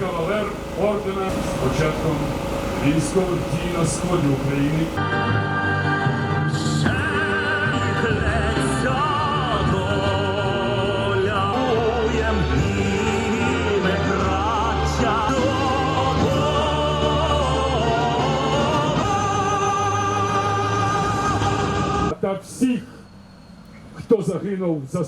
кавалер ордена з початком військових дій на сході України. Та всіх, хто загинув за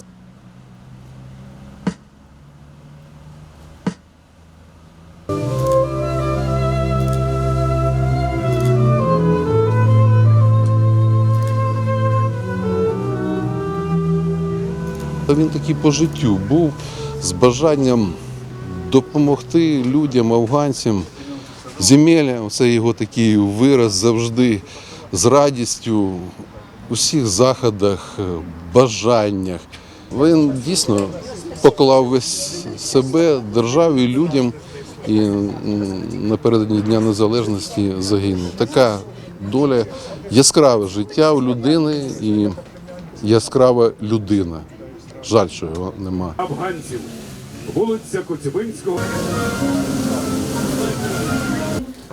Та він такий по життю був з бажанням допомогти людям, афганцям, земелям. Це його такий вираз завжди з радістю у всіх заходах, е, бажаннях. Він дійсно поклав весь себе державі, людям і напередодні Дня Незалежності загинув. Така доля, яскраве життя у людини і яскрава людина. Жаль, що його нема. афганців. Вулиця Коцюбинського.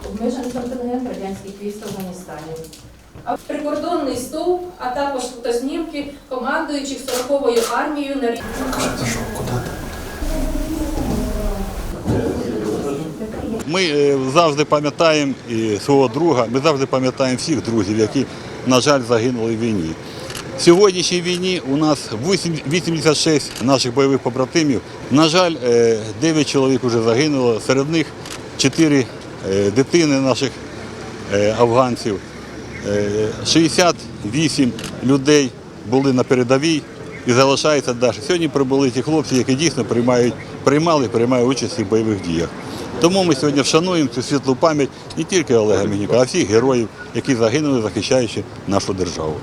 обмежений контингент радянських військ в Афганістані. А прикордонний стовп, а також фотознімки командуючих 40-ю армією на рік. Ми е, завжди пам'ятаємо і свого друга, ми завжди пам'ятаємо всіх друзів, які, на жаль, загинули в війні. В сьогоднішній війні у нас 8 86 наших бойових побратимів. На жаль, 9 чоловік вже загинуло, серед них 4 дитини наших е, афганців. Е, 68 людей були на передовій і залишається далі. Сьогодні прибули ті хлопці, які дійсно приймають, приймали приймають участь у бойових діях. Тому ми сьогодні вшануємо цю світлу пам'ять не тільки Олега Мінюка, а всіх героїв, які загинули, захищаючи нашу державу.